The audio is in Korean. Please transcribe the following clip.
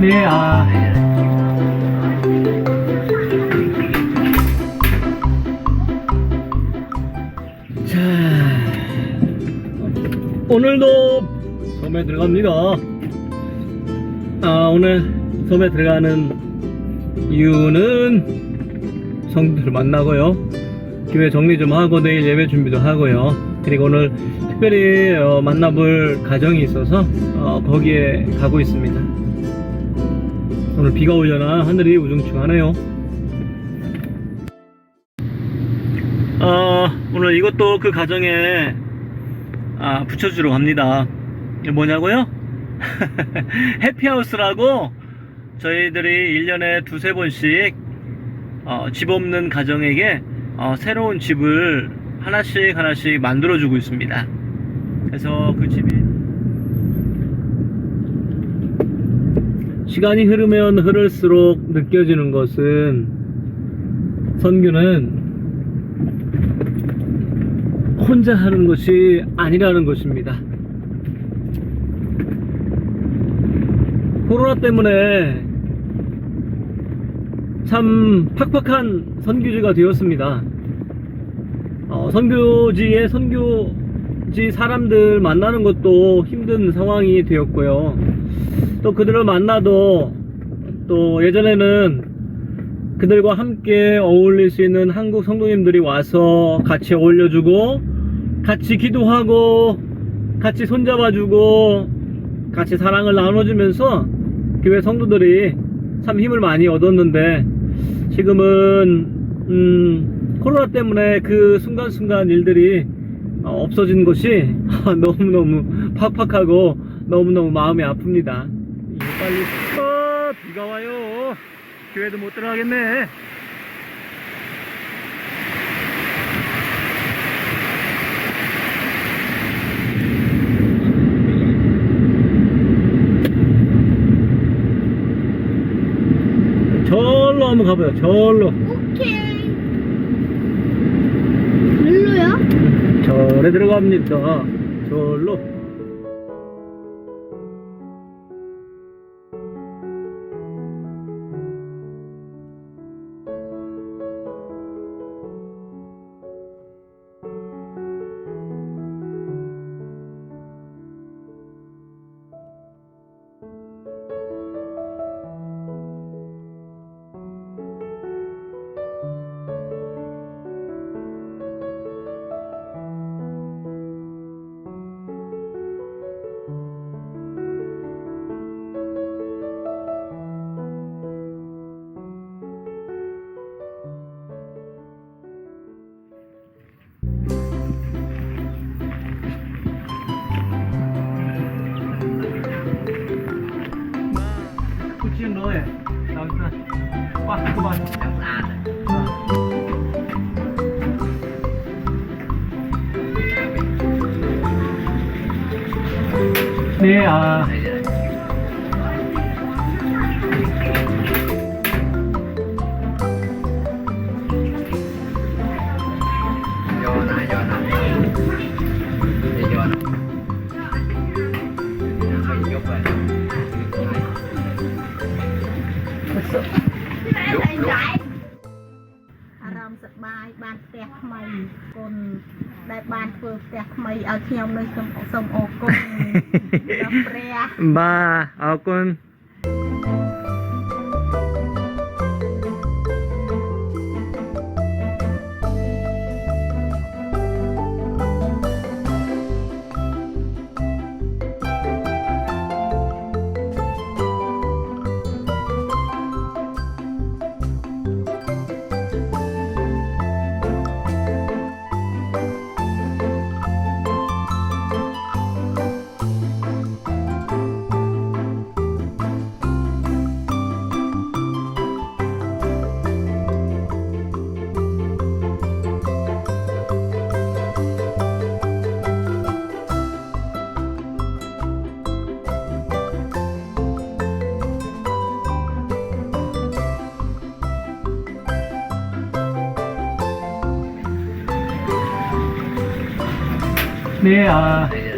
네, 아. 자, 오늘도 섬에 들어갑니다. 아, 오늘 섬에 들어가는 이유는 성도들 만나고요. 교회 정리 좀 하고 내일 예배 준비도 하고요. 그리고 오늘 특별히 어, 만나볼 가정이 있어서 어, 거기에 가고 있습니다. 오늘 비가 오려나 하늘이 우중충하네요. 어, 오늘 이것도 그 가정에 아, 붙여주러 갑니다. 이게 뭐냐고요? 해피하우스라고 저희들이 1년에 두세 번씩 어, 집 없는 가정에게 어, 새로운 집을 하나씩 하나씩 만들어주고 있습니다. 그래서 그 집이 시간이 흐르면 흐를수록 느껴지는 것은 선교는 혼자 하는 것이 아니라는 것입니다. 코로나 때문에 참 팍팍한 선교지가 되었습니다. 어, 선교지에 선교지 사람들 만나는 것도 힘든 상황이 되었고요. 또 그들을 만나도 또 예전에는 그들과 함께 어울릴 수 있는 한국 성도님들이 와서 같이 어울려주고 같이 기도하고 같이 손잡아주고 같이 사랑을 나눠주면서 교회 성도들이 참 힘을 많이 얻었는데 지금은 음, 코로나 때문에 그 순간순간 일들이 어, 없어진 것이 너무너무 팍팍하고 너무너무 마음이 아픕니다. 빨리 어, 비가 와요. 교회도 못 들어가겠네. 절로 한번 가보요. 절로. 오케이. 별로야? 절에 들어갑니다. 절로. 네, 아. បាយបានផ្ទះថ្មីគុណដែលបានធ្វើផ្ទះថ្មីឲ្យខ្ញុំនៅសូមសូមអរគុណដល់ព្រះបាទអរគុណ thank you Yeah. uh,